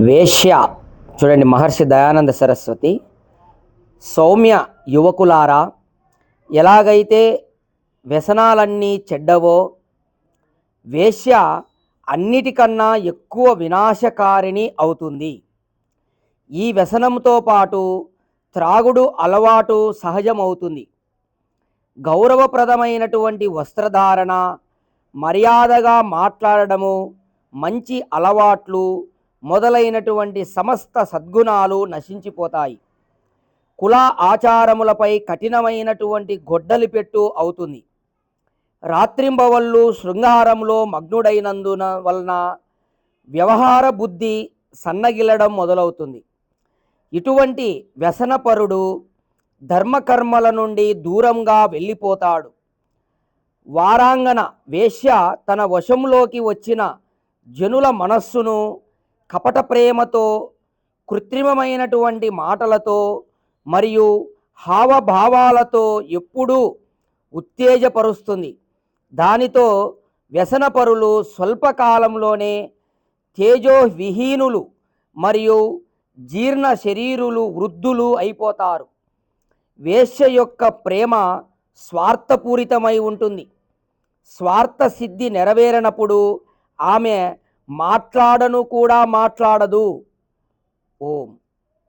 వేశ్య చూడండి మహర్షి దయానంద సరస్వతి సౌమ్య యువకులారా ఎలాగైతే వ్యసనాలన్నీ చెడ్డవో వేశ్య అన్నిటికన్నా ఎక్కువ వినాశకారిణి అవుతుంది. ఈ వ్యసనంతో పాటు త్రాగుడు అలవాటు సహజమవుతుంది. గౌరవప్రదమైనటువంటి వస్త్రధారణ మర్యాదగా మాట్లాడడము మంచి అలవాట్లు మొదలైనటువంటి సమస్త సద్గుణాలు నశించిపోతాయి. కుల ఆచారములపై కఠినమైనటువంటి గొడ్డలి పెట్టు అవుతుంది. రాత్రింబవళ్ళు శృంగారంలో మగ్నుడైనందున వలన వ్యవహార బుద్ధి సన్నగిల్లడం మొదలవుతుంది. ఇటువంటి వ్యసనపరుడు ధర్మకర్మల నుండి దూరంగా వెళ్ళిపోతాడు. వారాంగన వేశ్య తన వశంలోకి వచ్చిన జనుల మనస్సును కపట ప్రేమతో కృత్రిమమైనటువంటి మాటలతో మరియు హావభావాలతో ఎప్పుడూ ఉత్తేజపరుస్తుంది. దానితో వ్యసనపరులు స్వల్పకాలంలోనే తేజోవిహీనులు మరియు జీర్ణ శరీరులు వృద్ధులు అయిపోతారు. వేశ్య యొక్క ప్రేమ స్వార్థపూరితమై ఉంటుంది. స్వార్థ సిద్ధి నెరవేరనప్పుడు ఆమె మాట్లాడను కూడా మాట్లాడదు. ఓం.